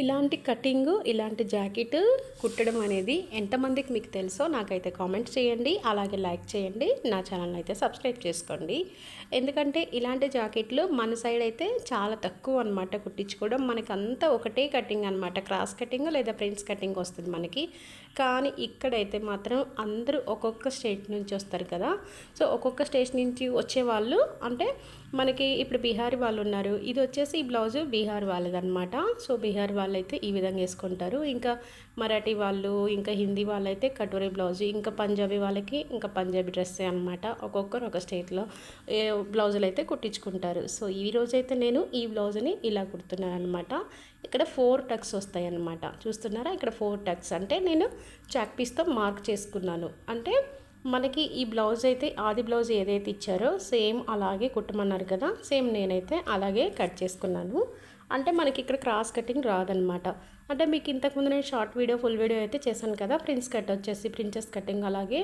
ఇలాంటి కటింగ్ ఇలాంటి జాకెట్ కుట్టడం అనేది ఎంతమందికి మీకు తెలుసో నాకైతే కామెంట్ చేయండి. అలాగే లైక్ చేయండి. నా ఛానల్ అయితే సబ్స్క్రైబ్ చేసుకోండి. ఎందుకంటే ఇలాంటి జాకెట్లు మన సైడ్ అయితే చాలా తక్కువ అనమాట కుట్టించుకోవడం. మనకి అంతా ఒకటే కటింగ్ అనమాట క్రాస్ కటింగ్ లేదా ప్రిన్స్ కటింగ్ వస్తుంది మనకి. కానీ ఇక్కడైతే మాత్రం అందరూ ఒక్కొక్క స్టేట్ నుంచి వస్తారు కదా. సో ఒక్కొక్క స్టేట్ నుంచి వచ్చే వాళ్ళు అంటే మనకి ఇప్పుడు బీహారీ వాళ్ళు ఉన్నారు. ఇది వచ్చేసి ఈ బ్లౌజ్ బీహార్ వాళ్ళదనమాట సో బీహార్ వాళ్ళు అయితే ఈ విధంగా వేసుకుంటారు. ఇంకా మరాఠీ వాళ్ళు ఇంకా హిందీ వాళ్ళైతే కటోరీ బ్లౌజ్ ఇంకా పంజాబీ వాళ్ళకి ఇంకా పంజాబీ డ్రెస్సే అనమాట ఒక్కొక్కరు ఒక స్టేట్లో బ్లౌజులు అయితే కుట్టించుకుంటారు. సో ఈ రోజైతే నేను ఈ బ్లౌజ్ని ఇలా కుడుతున్నాను అనమాట ఇక్కడ ఫోర్ టక్స్ వస్తాయి అన్నమాట. చూస్తున్నారా? ఇక్కడ ఫోర్ టక్స్. అంటే నేను చాక్ పీస్తో మార్క్ చేసుకున్నాను. అంటే మనకి ఈ బ్లౌజ్ అయితే ఆది బ్లౌజ్ ఏదైతే ఇచ్చారో సేమ్ అలాగే కుట్టమన్నారు కదా సేమ్ నేనైతే అలాగే కట్ చేసుకున్నాను. అంటే మనకి ఇక్కడ క్రాస్ కటింగ్ రాదనమాట. అంటే మీకు ఇంతకుముందు నేను షార్ట్ వీడియో ఫుల్ వీడియో అయితే చేశాను కదా ప్రిన్స్ కట్ వచ్చేసి ప్రిన్సెస్ కటింగ్ అలాగే.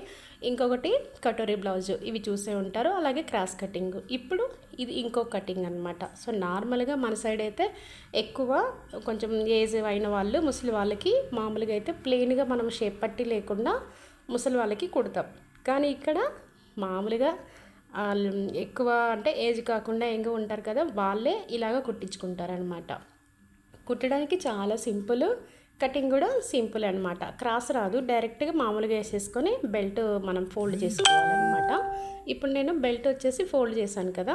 ఇంకొకటి కటోరీ బ్లౌజ్ ఇవి చూసే ఉంటారు. అలాగే క్రాస్ కటింగ్. ఇప్పుడు ఇది ఇంకో కటింగ్ అనమాట. సో నార్మల్గా మన సైడ్ అయితే ఎక్కువ కొంచెం ఏజ్ అయిన వాళ్ళు ముసలి వాళ్ళకి మామూలుగా అయితే ప్లెయిన్గా మనం షేప్ పట్టి లేకుండా ముసలి వాళ్ళకి కుడతాం. కానీ ఇక్కడ మామూలుగా ఎక్కువ అంటే ఏజ్ కాకుండా ఎంగా ఉంటారు కదా వాళ్ళే ఇలాగ కుట్టించుకుంటారనమాట కుట్టడానికి చాలా సింపుల్. కటింగ్ కూడా సింపుల్ అనమాట క్రాస్ రాదు. డైరెక్ట్గా మామూలుగా వేసేసుకొని బెల్ట్ మనం ఫోల్డ్ చేసుకోవాలన్నమాట. ఇప్పుడు నేను బెల్ట్ వచ్చేసి ఫోల్డ్ చేశాను కదా.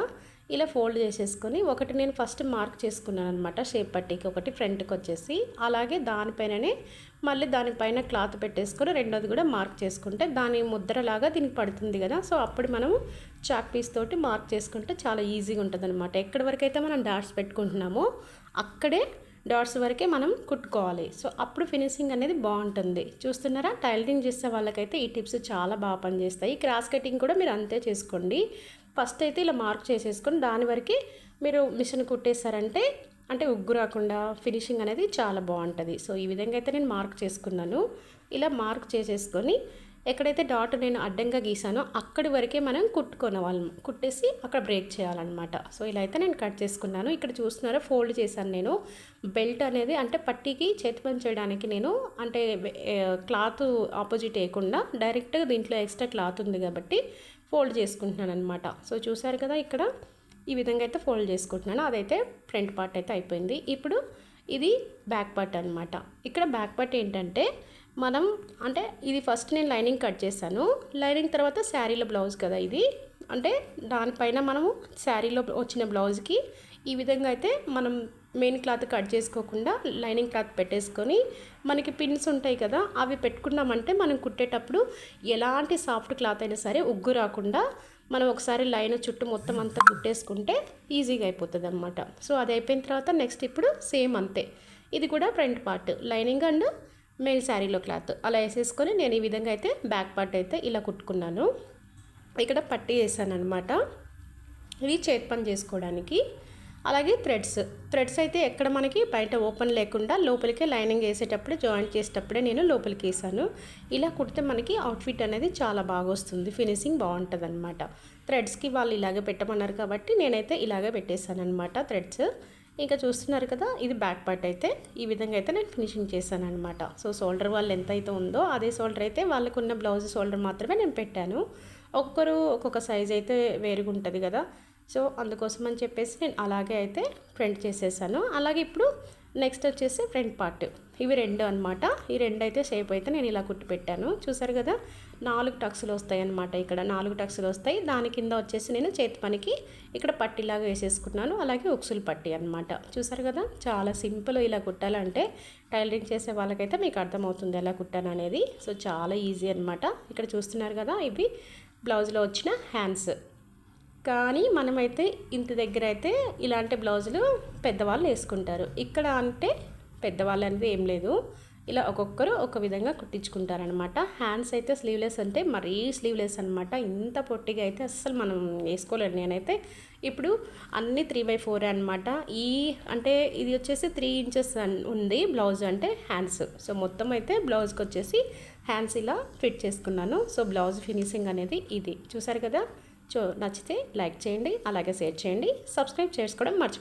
ఇలా ఫోల్డ్ చేసేసుకొని ఒకటి నేను ఫస్ట్ మార్క్ చేసుకున్నాను అనమాట షేప్ పట్టీకి ఒకటి ఫ్రంట్కి వచ్చేసి. అలాగే దానిపైననే మళ్ళీ దానిపైన క్లాత్ పెట్టేసుకొని రెండోది కూడా మార్క్ చేసుకుంటే దాని ముద్రలాగా దీనికి పడుతుంది కదా. సో అప్పుడు మనము చాక్ పీస్ తోటి మార్క్ చేసుకుంటే చాలా ఈజీగా ఉంటుంది అనమాట ఎక్కడి వరకు అయితే మనం డాట్స్ పెట్టుకుంటున్నామో అక్కడే డాట్స్ వరకే మనం కుట్టుకోవాలి. సో అప్పుడు ఫినిషింగ్ అనేది బాగుంటుంది. చూస్తున్నారా? టైలరింగ్ చేసే వాళ్ళకైతే ఈ టిప్స్ చాలా బాగా పనిచేస్తాయి. క్రాస్ కటింగ్ కూడా మీరు అంతే చేసుకోండి. ఫస్ట్ అయితే ఇలా మార్క్ చేసేసుకొని దాని వరకే మీరు మిషన్ కుట్టేశారంటే అంటే ఉగ్గు రాకుండా ఫినిషింగ్ అనేది చాలా బాగుంటుంది. సో ఈ విధంగా అయితే నేను మార్క్ చేసుకున్నాను. ఇలా మార్క్ చేసేసుకొని ఎక్కడైతే డాట్ నేను అడ్డంగా గీసానో అక్కడి వరకే మనం కుట్టుకునే వాళ్ళం. కుట్టేసి అక్కడ బ్రేక్ చేయాలన్నమాట. సో ఇలా అయితే నేను కట్ చేసుకున్నాను. ఇక్కడ చూస్తున్నారా ఫోల్డ్ చేశాను నేను. బెల్ట్ అనేది అంటే పట్టీకి చేతి పని చేయడానికి నేను అంటే క్లాత్ ఆపోజిట్ వేయకుండా డైరెక్ట్గా దీంట్లో ఎక్స్ట్రా క్లాత్ ఉంది కాబట్టి ఫోల్డ్ చేసుకుంటున్నాను అనమాట సో చూసారు కదా ఇక్కడ? ఈ విధంగా అయితే ఫోల్డ్ చేసుకుంటున్నాను. అదైతే ఫ్రంట్ పార్ట్ అయితే అయిపోయింది. ఇప్పుడు ఇది బ్యాక్ పార్ట్ అనమాట ఇక్కడ బ్యాక్ పార్ట్ ఏంటంటే మనం అంటే ఇది ఫస్ట్ నేను లైనింగ్ కట్ చేశాను. లైనింగ్ తర్వాత శారీలో బ్లౌజ్ కదా ఇది. అంటే దానిపైన మనము శారీలో వచ్చిన బ్లౌజ్కి ఈ విధంగా అయితే మనం మెయిన్ క్లాత్ కట్ చేసుకోకుండా లైనింగ్ క్లాత్ పెట్టేసుకొని మనకి పిన్స్ ఉంటాయి కదా అవి పెట్టుకున్నామంటే మనం కుట్టేటప్పుడు ఎలాంటి సాఫ్ట్ క్లాత్ అయినా సరే ఉగ్గు రాకుండా మనం ఒకసారి లైన్ చుట్టూ మొత్తం అంతా కుట్టేసుకుంటే ఈజీగా అయిపోతుంది అనమాట సో అది అయిపోయిన తర్వాత నెక్స్ట్ ఇప్పుడు సేమ్ అంతే. ఇది కూడా front part lining and main శారీలో క్లాత్. అలా వేసేసుకొని నేను ఈ విధంగా అయితే బ్యాక్ పార్ట్ అయితే ఇలా కుట్టుకున్నాను. ఇక్కడ పట్టి వేసాను అనమాట ఇది చేతి పని చేసుకోవడానికి. అలాగే థ్రెడ్స్. థ్రెడ్స్ అయితే ఎక్కడ మనకి బయట ఓపెన్ లేకుండా లోపలికే లైనింగ్ వేసేటప్పుడే జాయింట్ చేసేటప్పుడే నేను లోపలికి వేసాను. ఇలా కుడితే మనకి అవుట్ఫిట్ అనేది చాలా బాగా వస్తుంది. ఫినిషింగ్ బాగుంటుంది అనమాట థ్రెడ్స్కి వాళ్ళు ఇలాగే పెట్టమన్నారు కాబట్టి నేనైతే ఇలాగే పెట్టేశాను అనమాట థ్రెడ్స్. ఇంకా చూస్తున్నారు కదా ఇది బ్యాక్ పార్ట్ అయితే. ఈ విధంగా అయితే నేను ఫినిషింగ్ చేశాను అనమాట సో షోల్డర్ వాళ్ళు ఎంత అయితే ఉందో అదే షోల్డర్ అయితే వాళ్ళకున్న బ్లౌజ్ షోల్డర్ మాత్రమే నేను పెట్టాను. ఒక్కొక్కరు ఒక్కొక్క సైజ్ అయితే వేరుగా ఉంటుంది కదా. సో అందుకోసం అని చెప్పేసి నేను అలాగే అయితే ప్రింట్ చేసేసాను. అలాగే ఇప్పుడు నెక్స్ట్ వచ్చేసి ఫ్రంట్ పార్ట్ ఇవి రెండు అనమాట ఈ రెండు అయితే షేప్ అయితే నేను ఇలా కుట్టి పెట్టాను చూసారు కదా? నాలుగు టక్స్లు వస్తాయి అనమాట ఇక్కడ. నాలుగు టక్స్లు వస్తాయి. దాని కింద వచ్చేసి నేను చేతి పనికి ఇక్కడ పట్టిలాగా వేసేసుకున్నాను. అలాగే ఉక్సులు పట్టి అనమాట చూసారు కదా? చాలా సింపుల్ ఇలా కుట్టాలంటే టైలరింగ్ చేసే వాళ్ళకైతే మీకు అర్థమవుతుంది ఎలా కుట్టాను అనేది. సో చాలా ఈజీ అనమాట ఇక్కడ చూస్తున్నారు కదా? ఇవి బ్లౌజ్లో వచ్చిన హ్యాండ్స్ కానీ మనమైతే ఇంటి దగ్గర అయితే ఇలాంటి బ్లౌజులు పెద్దవాళ్ళు వేసుకుంటారు. ఇక్కడ అంటే పెద్దవాళ్ళు అనేది ఏం లేదు. ఇలా ఒక్కొక్కరు ఒక విధంగా కుట్టించుకుంటారనమాట హ్యాండ్స్ అయితే స్లీవ్లెస్ అంటే మరీ స్లీవ్లెస్ అనమాట ఇంత పొట్టిగా అయితే అస్సలు మనం వేసుకోలేను నేనైతే ఇప్పుడు అన్ని త్రీ బై ఫోర్ అనమాట ఈ అంటే ఇది వచ్చేసి త్రీ ఇంచెస్ ఉంది బ్లౌజ్ అంటే హ్యాండ్స్. సో మొత్తం అయితే బ్లౌజ్కి వచ్చేసి హ్యాండ్స్ ఇలా ఫిట్ చేసుకున్నాను. సో బ్లౌజ్ ఫినిషింగ్ అనేది ఇది. చూసారు కదా? చూ నచ్చితే లైక్ చేయండి అలాగే షేర్ చేయండి సబ్స్క్రైబ్ చేసుకోవడం మర్చిపో